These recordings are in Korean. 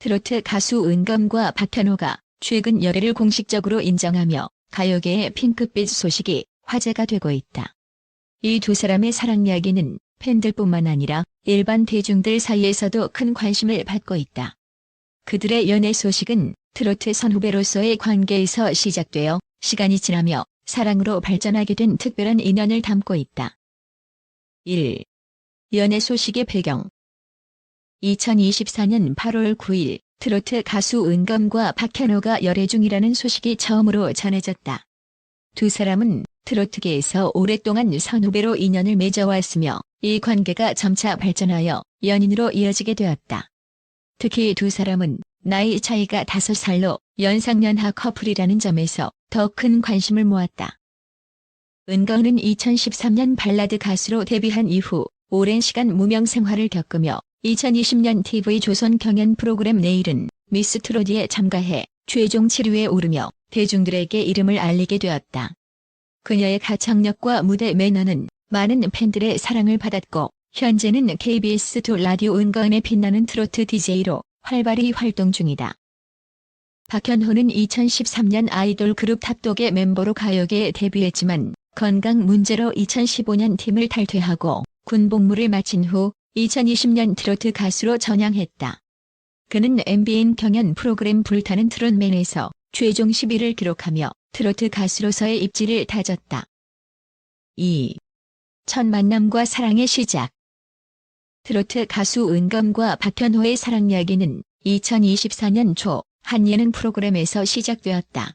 트로트 가수 은검과 박현호가 최근 열애를 공식적으로 인정하며 가요계의 핑크빛 소식이 화제가 되고 있다. 이 두 사람의 사랑 이야기는 팬들뿐만 아니라 일반 대중들 사이에서도 큰 관심을 받고 있다. 그들의 연애 소식은 트로트 선후배로서의 관계에서 시작되어 시간이 지나며 사랑으로 발전하게 된 특별한 인연을 담고 있다. 1. 연애 소식의 배경 2024년 8월 9일 트로트 가수 은검과 박현호가 열애 중이라는 소식이 처음으로 전해졌다. 두 사람은 트로트계에서 오랫동안 선후배로 인연을 맺어왔으며 이 관계가 점차 발전하여 연인으로 이어지게 되었다. 특히 두 사람은 나이 차이가 5살로 연상연하 커플이라는 점에서 더 큰 관심을 모았다. 은건은 2013년 발라드 가수로 데뷔한 이후 오랜 시간 무명 생활을 겪으며 2020년 TV 조선 경연 프로그램 내일은 미스 트로디에 참가해 최종 7위에 오르며 대중들에게 이름을 알리게 되었다. 그녀의 가창력과 무대 매너는 많은 팬들의 사랑을 받았고 현재는 KBS2 라디오 은건에 빛나는 트로트 DJ로 활발히 활동 중이다. 박현호는 2013년 아이돌 그룹 탑독의 멤버로 가요계에 데뷔했지만 건강 문제로 2015년 팀을 탈퇴하고 군복무를 마친 후 2020년 트로트 가수로 전향했다. 그는 MBN 경연 프로그램 불타는 트롯맨에서 최종 10위를 기록하며 트로트 가수로서의 입지를 다졌다. 2. 첫 만남과 사랑의 시작 트로트 가수 은검과 박현호의 사랑 이야기는 2024년 초 한 예능 프로그램에서 시작되었다.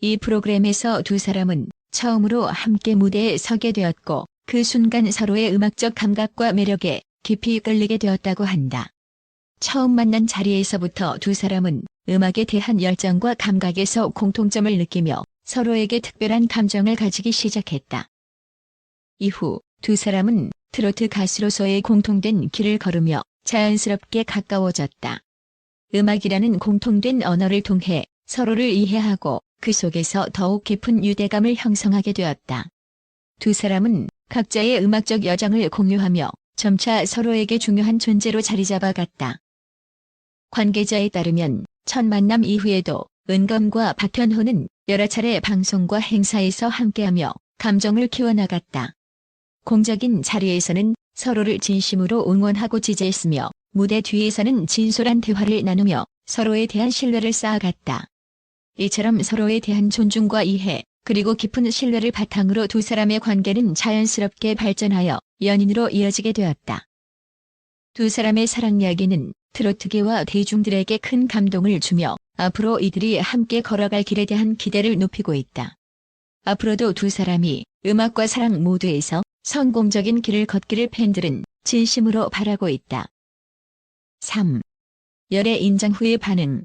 이 프로그램에서 두 사람은 처음으로 함께 무대에 서게 되었고 그 순간 서로의 음악적 감각과 매력에 깊이 끌리게 되었다고 한다. 처음 만난 자리에서부터 두 사람은 음악에 대한 열정과 감각에서 공통점을 느끼며 서로에게 특별한 감정을 가지기 시작했다. 이후 두 사람은 트로트 가수로서의 공통된 길을 걸으며 자연스럽게 가까워졌다. 음악이라는 공통된 언어를 통해 서로를 이해하고 그 속에서 더욱 깊은 유대감을 형성하게 되었다. 두 사람은 각자의 음악적 여정을 공유하며 점차 서로에게 중요한 존재로 자리 잡아갔다. 관계자에 따르면 첫 만남 이후에도 은검과 박현호는 여러 차례 방송과 행사에서 함께하며 감정을 키워나갔다. 공적인 자리에서는 서로를 진심으로 응원하고 지지했으며 무대 뒤에서는 진솔한 대화를 나누며 서로에 대한 신뢰를 쌓아갔다. 이처럼 서로에 대한 존중과 이해, 그리고 깊은 신뢰를 바탕으로 두 사람의 관계는 자연스럽게 발전하여 연인으로 이어지게 되었다. 두 사람의 사랑 이야기는 트로트계와 대중들에게 큰 감동을 주며 앞으로 이들이 함께 걸어갈 길에 대한 기대를 높이고 있다. 앞으로도 두 사람이 음악과 사랑 모두에서 성공적인 길을 걷기를 팬들은 진심으로 바라고 있다. 3. 열애 인정 후의 반응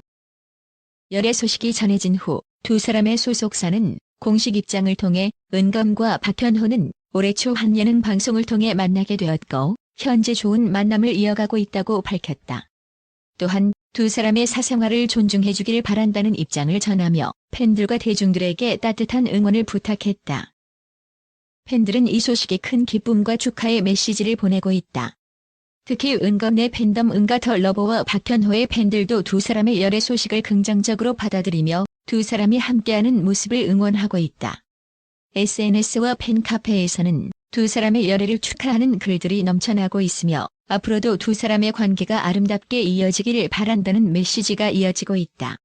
열애 소식이 전해진 후 두 사람의 소속사는 공식 입장을 통해 은검과 박현호는 올해 초 한 예능 방송을 통해 만나게 되었고 현재 좋은 만남을 이어가고 있다고 밝혔다. 또한 두 사람의 사생활을 존중해 주길 바란다는 입장을 전하며 팬들과 대중들에게 따뜻한 응원을 부탁했다. 팬들은 이 소식에 큰 기쁨과 축하의 메시지를 보내고 있다. 특히 은검의 팬덤 은가터 러버와 박현호의 팬들도 두 사람의 열애 소식을 긍정적으로 받아들이며 두 사람이 함께하는 모습을 응원하고 있다. SNS와 팬카페에서는 두 사람의 열애를 축하하는 글들이 넘쳐나고 있으며 앞으로도 두 사람의 관계가 아름답게 이어지기를 바란다는 메시지가 이어지고 있다.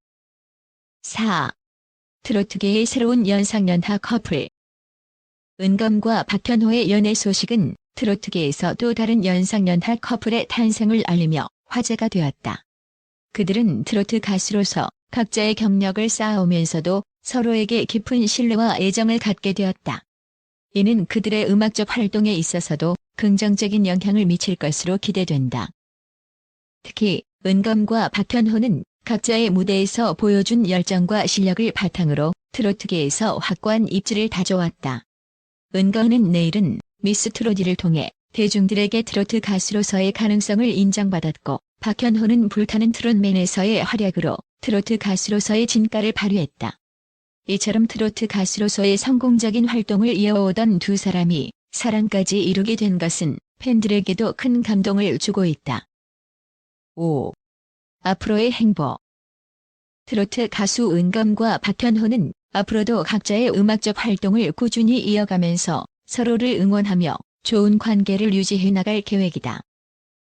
4. 트로트계의 새로운 연상연하 커플 은검과 박현호의 연애 소식은 트로트계에서 또 다른 연상연하 커플의 탄생을 알리며 화제가 되었다. 그들은 트로트 가수로서 각자의 경력을 쌓아오면서도 서로에게 깊은 신뢰와 애정을 갖게 되었다. 이는 그들의 음악적 활동에 있어서도 긍정적인 영향을 미칠 것으로 기대된다. 특히 은검과 박현호는 각자의 무대에서 보여준 열정과 실력을 바탕으로 트로트계에서 확고한 입지를 다져왔다. 은검은 내일은 미스 트로디를 통해 대중들에게 트로트 가수로서의 가능성을 인정받았고 박현호는 불타는 트롯맨에서의 활약으로 트로트 가수로서의 진가를 발휘했다. 이처럼 트로트 가수로서의 성공적인 활동을 이어오던 두 사람이 사랑까지 이루게 된 것은 팬들에게도 큰 감동을 주고 있다. 5. 앞으로의 행보. 트로트 가수 은검과 박현호는 앞으로도 각자의 음악적 활동을 꾸준히 이어가면서 서로를 응원하며 좋은 관계를 유지해 나갈 계획이다.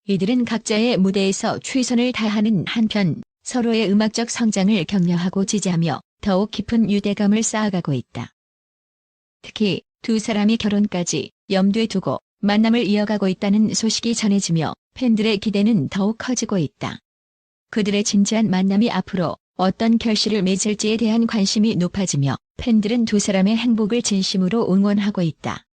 이들은 각자의 무대에서 최선을 다하는 한편 서로의 음악적 성장을 격려하고 지지하며 더욱 깊은 유대감을 쌓아가고 있다. 특히 두 사람이 결혼까지 염두에 두고 만남을 이어가고 있다는 소식이 전해지며 팬들의 기대는 더욱 커지고 있다. 그들의 진지한 만남이 앞으로 어떤 결실을 맺을지에 대한 관심이 높아지며 팬들은 두 사람의 행복을 진심으로 응원하고 있다.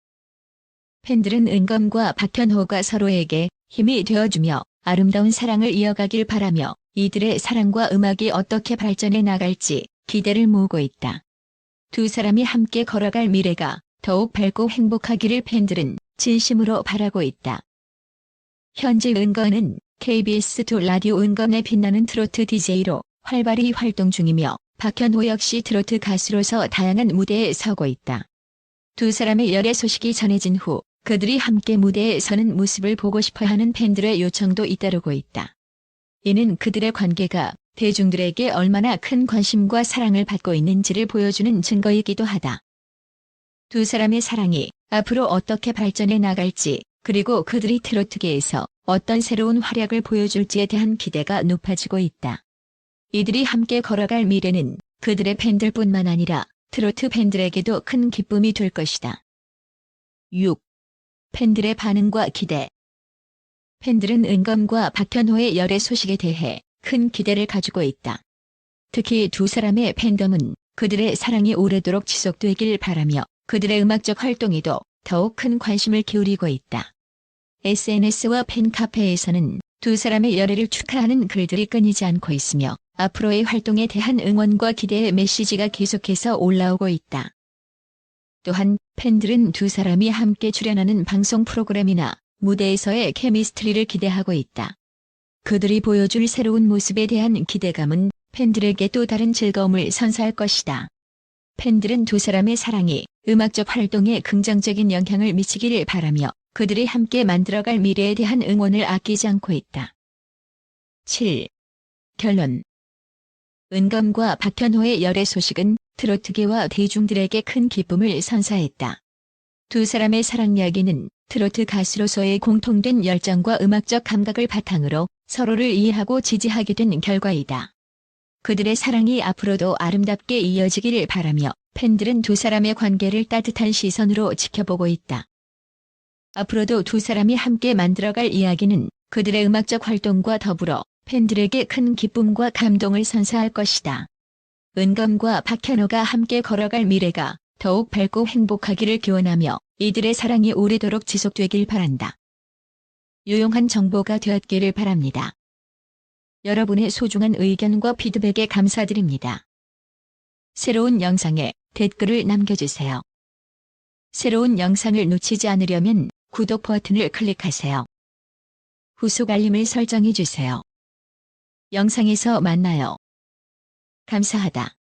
팬들은 은검과 박현호가 서로에게 힘이 되어주며 아름다운 사랑을 이어가길 바라며 이들의 사랑과 음악이 어떻게 발전해 나갈지 기대를 모으고 있다. 두 사람이 함께 걸어갈 미래가 더욱 밝고 행복하기를 팬들은 진심으로 바라고 있다. 현재 은건은 KBS2 라디오 은건의 빛나는 트로트 DJ로 활발히 활동 중이며 박현호 역시 트로트 가수로서 다양한 무대에 서고 있다. 두 사람의 열애 소식이 전해진 후 그들이 함께 무대에 서는 모습을 보고 싶어 하는 팬들의 요청도 잇따르고 있다. 이는 그들의 관계가 대중들에게 얼마나 큰 관심과 사랑을 받고 있는지를 보여주는 증거이기도 하다. 두 사람의 사랑이 앞으로 어떻게 발전해 나갈지 그리고 그들이 트로트계에서 어떤 새로운 활약을 보여줄지에 대한 기대가 높아지고 있다. 이들이 함께 걸어갈 미래는 그들의 팬들뿐만 아니라 트로트 팬들에게도 큰 기쁨이 될 것이다. 6. 팬들의 반응과 기대 팬들은 은검과 박현호의 열애 소식에 대해 큰 기대를 가지고 있다. 특히 두 사람의 팬덤은 그들의 사랑이 오래도록 지속되길 바라며 그들의 음악적 활동에도 더욱 큰 관심을 기울이고 있다. SNS와 팬카페에서는 두 사람의 열애를 축하하는 글들이 끊이지 않고 있으며 앞으로의 활동에 대한 응원과 기대의 메시지가 계속해서 올라오고 있다. 또한 팬들은 두 사람이 함께 출연하는 방송 프로그램이나 무대에서의 케미스트리를 기대하고 있다. 그들이 보여줄 새로운 모습에 대한 기대감은 팬들에게 또 다른 즐거움을 선사할 것이다. 팬들은 두 사람의 사랑이 음악적 활동에 긍정적인 영향을 미치기를 바라며 그들이 함께 만들어갈 미래에 대한 응원을 아끼지 않고 있다. 7. 결론 은검과 박현호의 열애 소식은 트로트계와 대중들에게 큰 기쁨을 선사했다. 두 사람의 사랑 이야기는 트로트 가수로서의 공통된 열정과 음악적 감각을 바탕으로 서로를 이해하고 지지하게 된 결과이다. 그들의 사랑이 앞으로도 아름답게 이어지기를 바라며 팬들은 두 사람의 관계를 따뜻한 시선으로 지켜보고 있다. 앞으로도 두 사람이 함께 만들어갈 이야기는 그들의 음악적 활동과 더불어 팬들에게 큰 기쁨과 감동을 선사할 것이다. 은검과 박현호가 함께 걸어갈 미래가 더욱 밝고 행복하기를 기원하며 이들의 사랑이 오래도록 지속되길 바란다. 유용한 정보가 되었기를 바랍니다. 여러분의 소중한 의견과 피드백에 감사드립니다. 새로운 영상에 댓글을 남겨주세요. 새로운 영상을 놓치지 않으려면 구독 버튼을 클릭하세요. 후속 알림을 설정해 주세요. 영상에서 만나요. 감사하다.